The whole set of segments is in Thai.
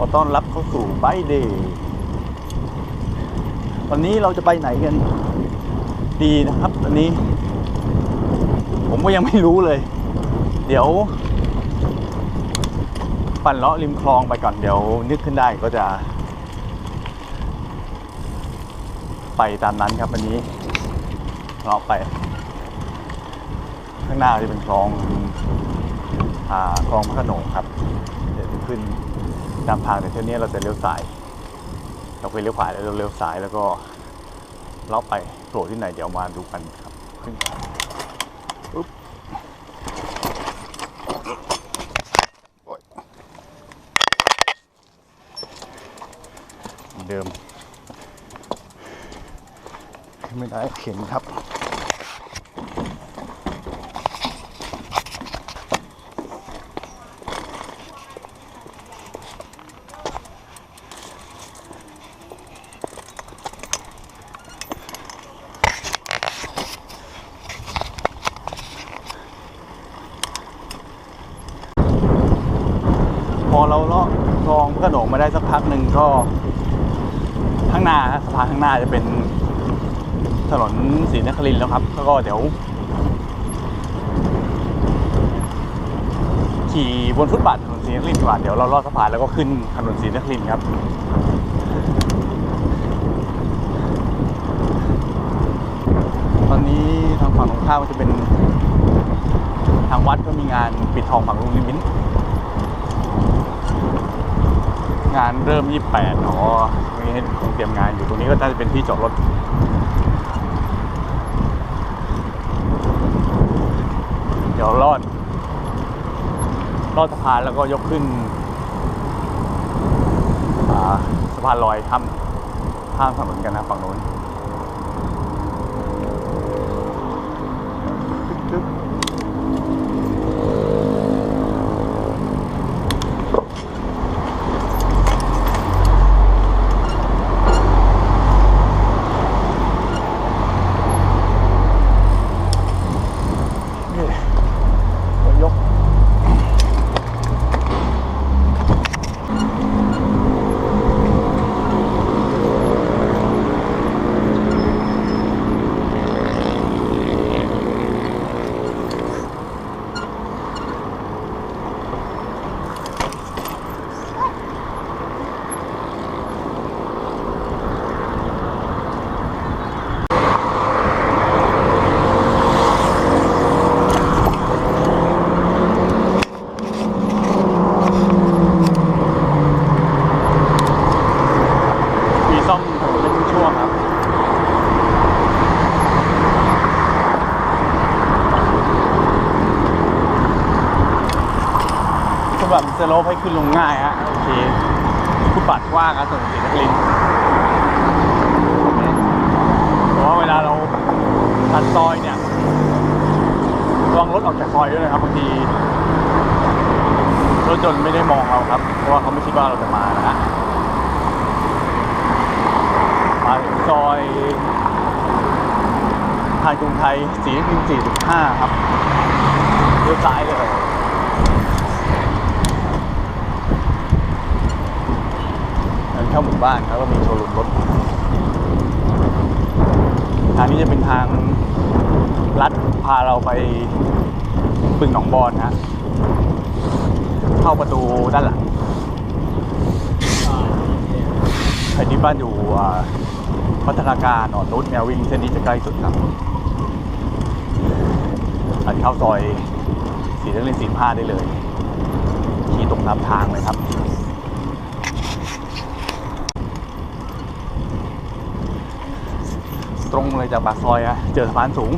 อต้อนรับเข้าสู่ไบเดย์วันนี้เราจะไปไหนกัน ดีนะครับวันนี้ ผมก็ยังไม่รู้เลย เดี๋ยว ปั่นเลาะริมคลองไปก่อนเดี๋ยวนึกขึ้นได้ก็จะ ไปตามนั้นครับวันนี้เลาะไป ข้างหน้าจะเป็นคลอง อ่าคลองพระโขนงครับ เดี๋ยวขึ้น ตามทางแต่เที่ยวนี้เราจะเลี้ยวซ้าย เราไปเลี้ยวขวาแล้วเราเลี้ยวซ้ายแล้วก็เลาะไปโผล่ที่ไหนเดี๋ยวมาดูกันครับขึ้นปุ๊บโอ๊ยเดิมไม่ได้เข็นครับ พอเราเลาะคล องพระขนงมาได้สักพักหนึ่งก็ข้างหน้าสะพานข้างหน้าจะเป็นถนนศรีนครินทร์แล้วครับแล้วก็เดี๋ยว ขี่บนฟุตบาทถนนศรีนครินทร์ดีกว่าเดี๋ยวเราลอดสะพานแล้วก็ขึ้นถนนศรีนครินทร์ครับตอนนี้ทางฝั่งตรงข้ามก็จะเป็นทางวัดก็มีงานปิดทองฝั่งลุงลิมิน งานเริ่ม 28อ๋อตรงนี้คงเตรียมงานอยู่ตรงนี้ก็น่าจะเป็นที่จอดรถเดี๋ยวรอดรอดสะพานแล้วก็ยกขึ้นสะพานลอยข้ามข้ามถนนกันนะฝั่งนู้นตึ๊บนี่เดี๋ยวยก มีซ่อมถนนเป็นช่วงๆครับ สำหรับสโลปให้ ขึ้นลงง่ายฮะโอเคฟุตบาทกว้างครับถนนศรีนครินทร์แต่ว่าเวลาเราตัดซอยเนี่ยระวังรถออกจากซอยด้วยนะครับบางทีรถยนต์ไม่ได้มองเราครับ เพราะว่าเขาไม่คิดว่าเราจะมานะฮะมาถึงซอยทางกรุงไทยสีนครินทร์45 ครับเลี้ยวซ้ายเลยทาง เข้าหมู่บ้านครับก็มีโชว์รูมรถทางนี้จะเป็นทางลัดพาเราไปบึงหนองบอนฮะเข้าประตูด้านหลังใครที่บ้านอยู่พัฒนาการหนอนนุชแนววิ่งเส้นนี้จะใกล้สุดครับอันเข้าซอยสีนครินสี่ห้าได้เลยขี่ตรงตามทางเลยครับ ตรงเลยจากปากซอยอะเจอสะพานสูง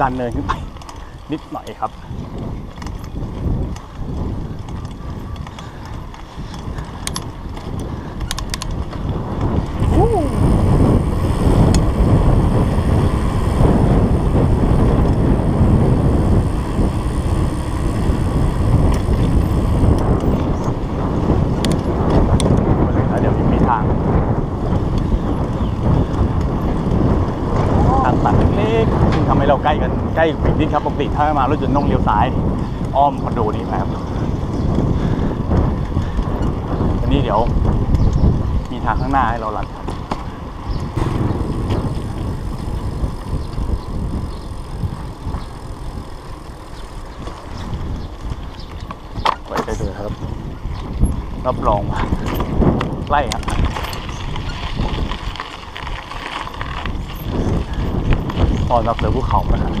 ดันเนินขึ้นไปนิดหน่อยครับ แล้วเดี๋ยวมีทาง ทางตัดเล็กๆซึ่งทำให้เราใกล้กันใกล้ปิดนิดครับปกติถ้ามารถยนต์ต้องเลี้ยวซ้าย อ้อมคอนโดนี้ไปครับอันนี้เดี๋ยว มีทางข้างหน้าให้เราลัดไว้เถอะครับ รับรองว่าไล่ครับ ตอนรับเสือภูเขานะครับ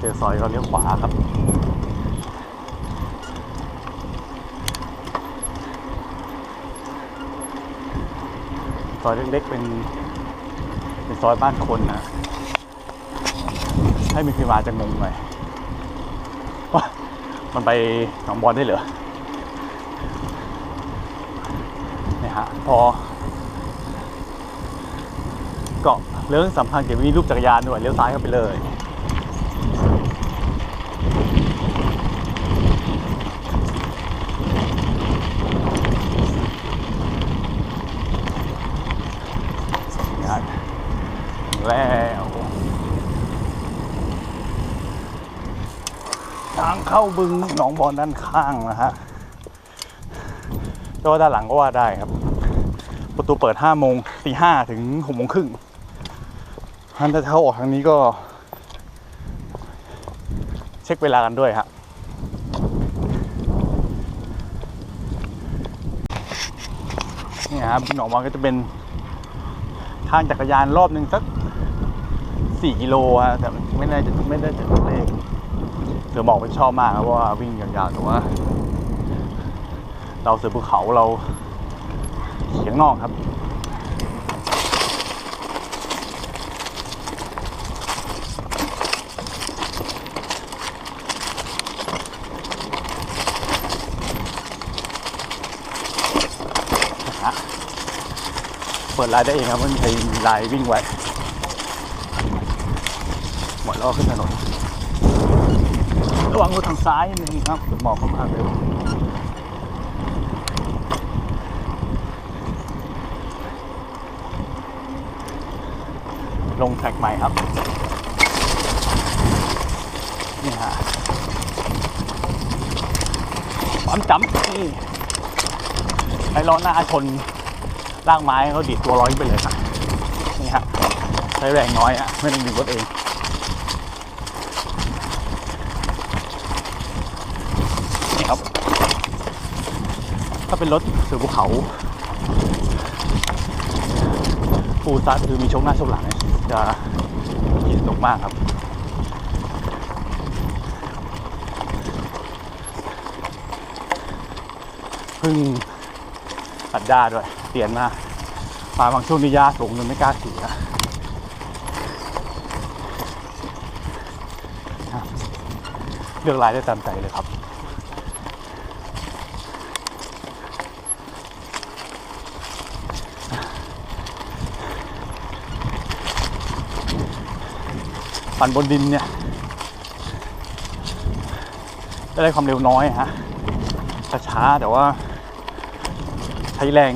เจอซอยก็เลี้ยวขวาครับซอยเล็กๆเป็นเป็นซอยบ้านคนนะให้มีใครมาจะงงหน่อย มันไปหนองบอลได้เหรอเนี่ยฮะพอเกาะเรื่องสำคัญเกี่ยวกับมีรูปจักรยานด้วยเลี้ยวซ้ายเข้าไปเลย งานแล้วทาง เข้าบึงหนองบอนด้านข้างนะฮะก็ด้านหลังก็ว่าได้ครับ ประตูเปิด5โมงตีห้าถึง6โมงครึ่งท่านถ้าเข้าออกทางนี้ก็ เช็คเวลากันด้วยฮะนี่ครับบึงหนองบอนก็จะเป็นทางจักรยานรอบหนึ่งสักสี่กิโลฮะแต่ไม่ได้จะไม่ได้จะตัวเลข สือหมอกเป็นชอบมากครับเพราะว่าวิ่งยาวๆแต่ว่า เราเสือภูเขาเราเขียงนอกครับเปิดไลน์ได้เองครับม่มีใครมีไลน์วิ่งไว้หมดแล้วขึ้นถนน ระวังรถทางซ้ายนิดนึงครับหมอกเข้ามาเร็วลงแท็กใหม่ครับ นี่ฮะความจำนี่ไอ้ล้อหน้าชนล่างไม้เขาดีดตัวร้อยไปเลยครับนี่ฮะใช้แรงน้อยอะไม่ต้องดึงรถเองนี่ครับ ถ้าเป็นรถสือภูเขาฟูซัดคือมีชคหน้าชคหลังจะขี่สนุกมากครับเพึ่งตัดหญ้าด้วยเตียนมากมาบางช่วงนี้หญ้าสูงจนไม่กล้าขี่อะเลือกลายได้ตามใจเลยครับ ปั่นบนดินเนี่ยจะได้ความเร็วน้อยฮะช้าๆแต่ว่า ใช้แรง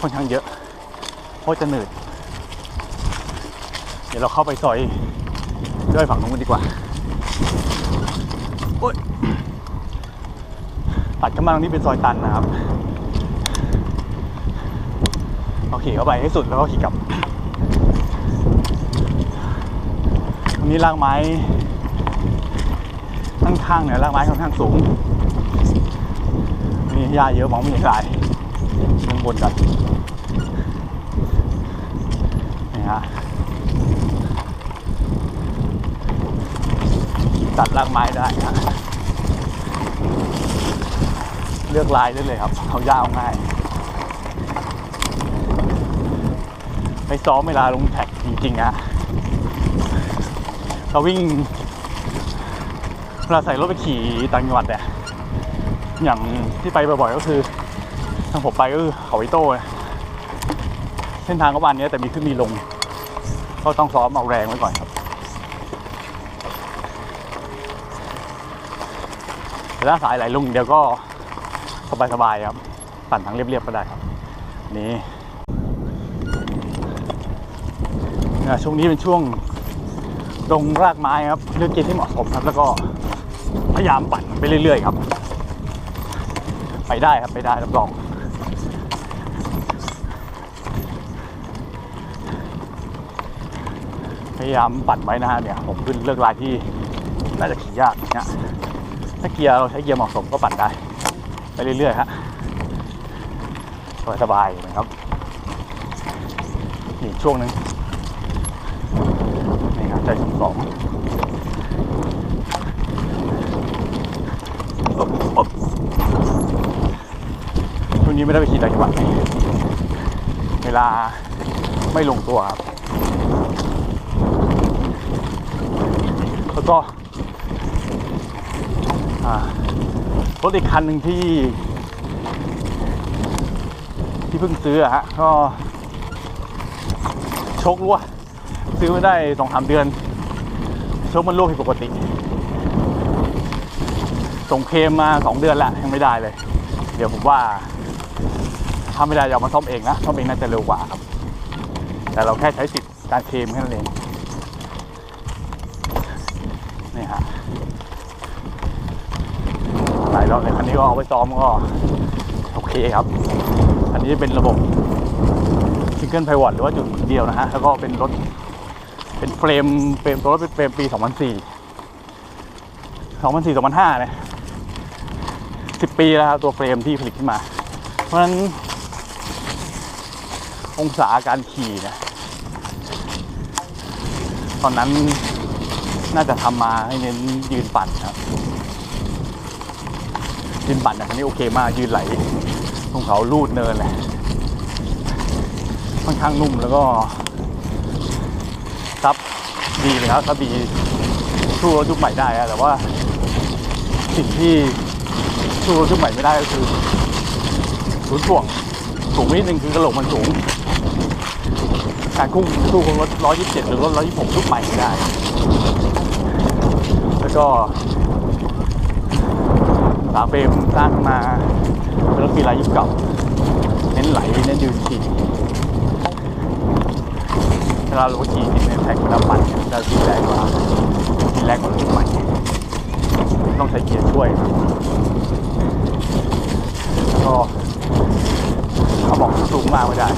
ค่อนข้างเยอะเพราะจะเหนื่อยเดี๋ยวเราเข้าไปซอยย่อยฝั่งนู้นกันดีกว่าโอ๊ยตัดกำลังนี่เป็นซอยตันนะครับเราขี่เข้าไปให้สุดแล้วก็ขี่กลับตรง นี้รากไม้ข้างๆเนี่ยรากไม้ค่อนข้างสูง มีหญ้าเยอะมองไม่เห็นลายข้างบนกันนี่ฮะตัดรากไม้ได้ฮะเลือกลายได้เลยครับเอาหญ้าเอาง่าย ไปซ้อมเวลาลงแท็กจริงๆอะ เราวิ่งเวลาใส่รถไปขี่ต่างจังหวัดเนี่ยอย่างที่ไปบ่อยๆก็คือทางผมไปก็คือเขาไอโต้เส้นทางก็วันนี้แต่มีขึ้นมีลง ก็ต้องซ้อมเอาแรงไว้ก่อนครับแต่ถ้าสายไหลลงเดี๋ยวก็สบายๆครับ ปั่นทางเรียบๆก็ได้ครับ นี่ช่วงนี้เป็นช่วง ลงรากไม้ครับเลือกกณฑ์ที่เหมาะสมครับ แล้วก็พยายามปั่นไปเรื่อยๆครับ ไปได้ครับไปได้รับรองพยายามปั่นไว้นะฮะเนี่ยผมขึ้นเลือกลายที่น่าจะขี่ยากนะถ้าเกียร์เราใช้เกียร์เหมาะสมก็ปั่นได้ ไปเรื่อยๆฮะสบายๆนะครับนี่ช่วงหนึ่ง ใจสองสองช่วงนี้ไม่ได้ไปขี่ต่างจังหวัดเวลาไม่ลงตัวครับ แล้วก็รถอีกคันหนึ่งที่ ที่เพิ่งซื้อฮะ ก็โชครั่ว ซื้อไม่ได้สองสามเดือนโชคมันรั่วผิดปกติ ส่งเคมมาสองเดือนแล้ยังไม่ได้เลย เดี๋ยวผมว่าถ้าไม่ได้จะเอามาซ่อมเองนะซ่อมเองน่าจะเร็วกว่าครับ แต่เราแค่ใช้สิทธิ์การเคมแค่นั้นเองนี่ฮะหลายรอบเลยคันนี้ก็เอาไปซ้อมก็โอเคครับ อันนี้เป็นระบบซิงเกิลไพวอตหรือว่าจุดเดียวนะฮะ แล้วก็เป็นรถ เป็นเฟรมเฟรมตัวรถเป็นเฟรมปี 2004 2004 2005เนี่ย10 ปีแล้วครับตัวเฟรมที่ผลิตขึ้นมา เพราะฉะนั้น องศาการขี่เนี่ยตอนนั้นน่าจะทำมาให้เน้นยืนปั่นครับ ยืนปั่นเนี่ยคันนี้โอเคมากยืนไหลตรงเขาลูดเนินเลยค่อนข้างนุ่มแล้วก็ ซับดีเลยครับซับดีสู้รถยุคใหม่ได้แต่ว่าสิ่งที่สู้รถยุคใหม่ไม่ได้ก็คือศูนย์ถ่วงสูงนิดนึงคือกระโหลกมันสูงการคุ้งสู้ของรถ 127 หรือรถ 126 ยุคใหม่ไม่ได้ แล้วก็ฝาเฟรมสร้างมาเป็นรถปีลายยุคเก่า เน้นไหล เน้นยืนขี่ เวลาเราขี่ติดในแท็กเวลาปั่นเนี่ยจะดีแรงกว่าดีแรงกว่ารถยุคใหม่ต้องใช้เกียร์ช่วยครับแล้วก็เขาบอกสูงมากไม่ได้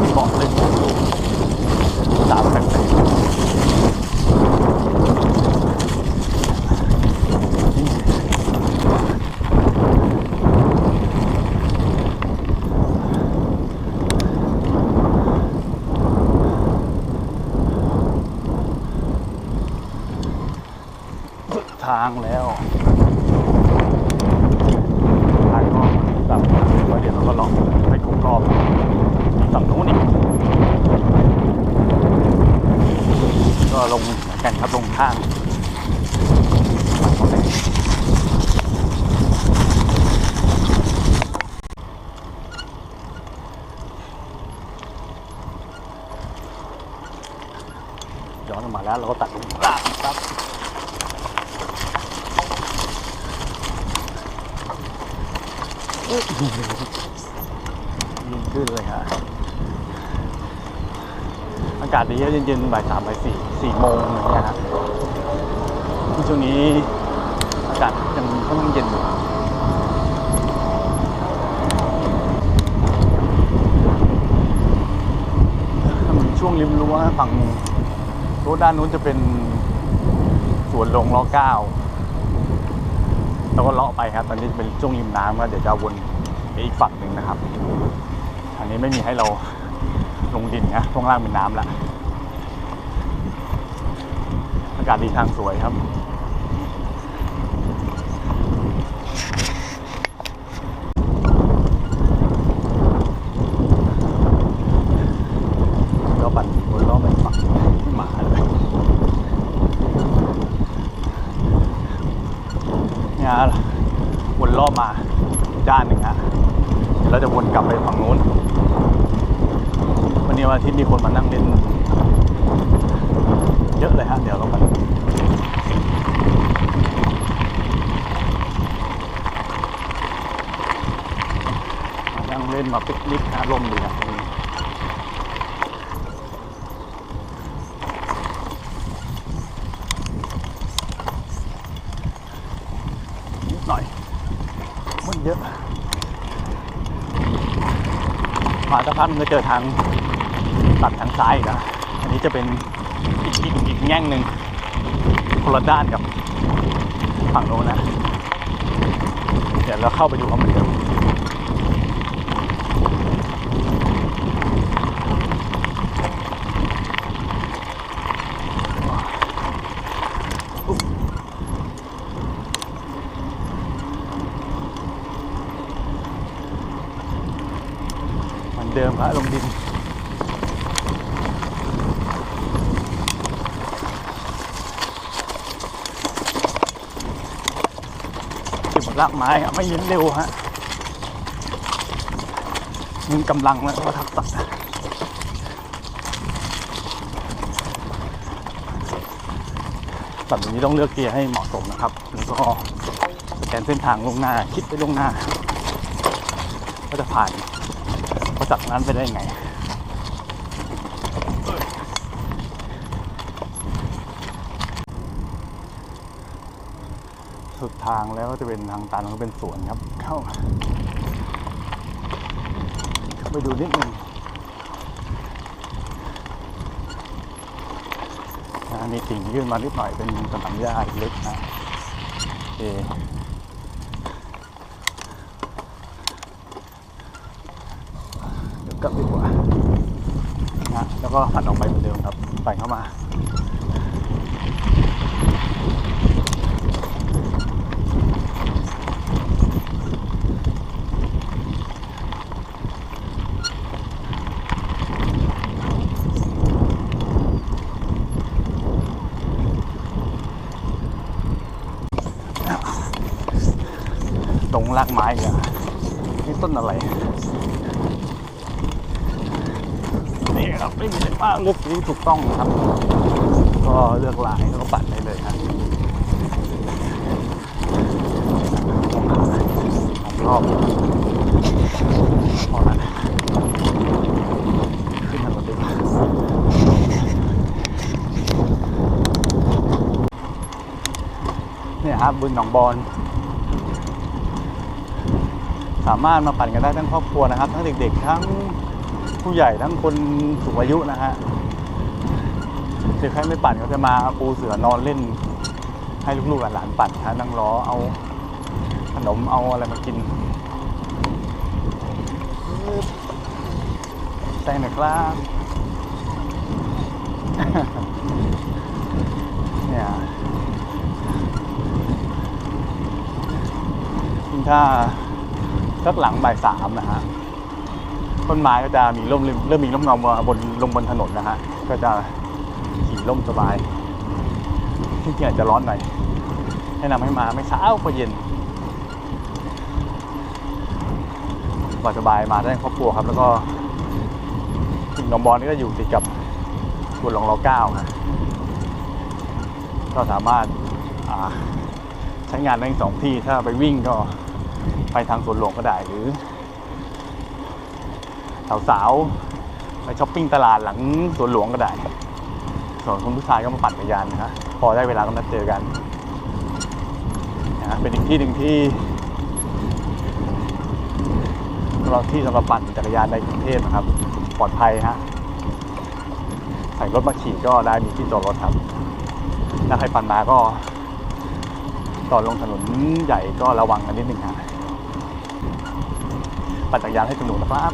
มีเบาะเลยสูงสามแปดแปด สุดทางแล้วทางก็แบบก็ เดี๋ยวเราก็ลองไปครบรอบฝั่งนู้นอีกก็ลงเหมือนกันครับลงข้างย้อนออกมาแล้วเราก็ตัดลงล่างครับ ยินขึ้นเลยฮะอากาศดีเย็นๆบ่าย สี่สี่โมงอย่างเงี้ยฮะช่วงนี้อากาศยังค่อนข้างเย็นอยู่ช่วงริมรั้วฝั่งรั้วด้านนู้นจะเป็นสวนลงล้อเก้าแล้วก็เลาะไปครับ ตอนนี้เป็นช่วงริมน้ำก็เดี๋ยวจะวนไปอีกฝั่งหนึ่งนะครับอันนี้ไม่มีให้เราลงดินนะช่วงล่างเป็นน้ำละากาศดีทางสวยครับ ก็ปั่นวนล้อไปฝั่งหมาเลยเนี่ยวนรอบมาด้านหนึ่งฮะเดี๋ยวเราจะวนกลับไปฝั่งนู้น วันนี้วันอาทิตย์มีคนมานั่งเล่นเยอะเลยฮะเดี๋ยวเราไป นมาปิกนิกนะลมดีนะนิดหน่อยมันเยอะ มาสักพักมันก็เจอทางตัดทางซ้ายนะอันนี้จะเป็นอีกอีกอีกแง่งหนึ่งคนละด้านกับฝั่งโน้นนะ เดี๋ยวเราเข้าไปดูว่ามเดิมเหมือนเดิม ครับลงดิน ที่หมดรากไม้อะไม่เย็นเร็วฮะมีกำลังแล้วก็ทักษะแบบนี้ต้องเลือกเกียร์ให้เหมาะสมนะครับ แล้วก็แกนเส้นทางลงหน้า คิดไปลงหน้าว่าจะผ่าน ประจักนั้นไปได้ยังไงสุดทางแล้วก็จะเป็นทางตันก็เป็นสวนครับ เข้า เข้าไปดูนิดนึงนะมีกิ่งยื่นมานิดหน่อยเป็นสนามหญ้าเล็กนะโอเคเดี๋ยวกลับดีกว่านะแล้ว ก็หันออกไปเหมือนเดิมครับไปเข้ามาตรงรากไม้อะนี่ต้นอะไร นี่ครับ ไม่มีอะมากเลือกสีที่ถูกต้องนะครับ ก็เลือกลายแล้วก็ปัดได้เลยครับของรอบพอละขึ้นถนนดีกว่าเนี่ยครับบึงหนองบอนสามารถมาปั่นกันได้ทั้งครอบครัวนะครับ ทั้งเด็ก ๆ ทั้ง ผู้ใหญ่ทั้งคนสูงอายุนะฮะหรือใครไม่ปั่นก็จะมาปูเสือนอนเล่น ให้ลูกๆหลานๆปั่นฮะนั่งล้อเอาขนมเอาอะไรมากินใส่หน่อยครับเนี่ยถ้าสักหลังบ่ายสามนะฮะ ต้นไม้ก็จะมีร่มเริ่มมีร่มเงามาบนลงบนถนนนะฮะก็จะขี่ร่มสบาย ที่จริงอาจจะร้อนหน่อยแนะนำให้มาไม่เช้าก็เย็นสบายสบายมาได้ครอบครัวครับ แล้วก็ถึงหนองบอลนี่ก็อยู่ติดกับสวนหลวงรอเก้านะก็สามารถาใช้งานได้สองที่ถ้าไปวิ่งก็ไปทางสวนหลวงก็ได้หรือ สาวๆไปช้อปปิ้งตลาดหลังสวนหลวงก็ได้ ส่วนคุณผู้ชายก็มาปั่นจักรยานนะฮะพอได้เวลาก็นัดเจอกันนะเป็นอีกที่หนึ่งที่สำหรับที่สำหรับปั่นจักรยานในกรุงเทพนะครับ ปลอดภัยฮะใส่รถมาขี่ก็ได้มีที่จอดรถครับถ้าใครปั่นมาก็ต่อนลงถนนใหญ่ก็ระวังกันนิดหนึ่งฮะปั่นจักรยานให้สนุกนะครับ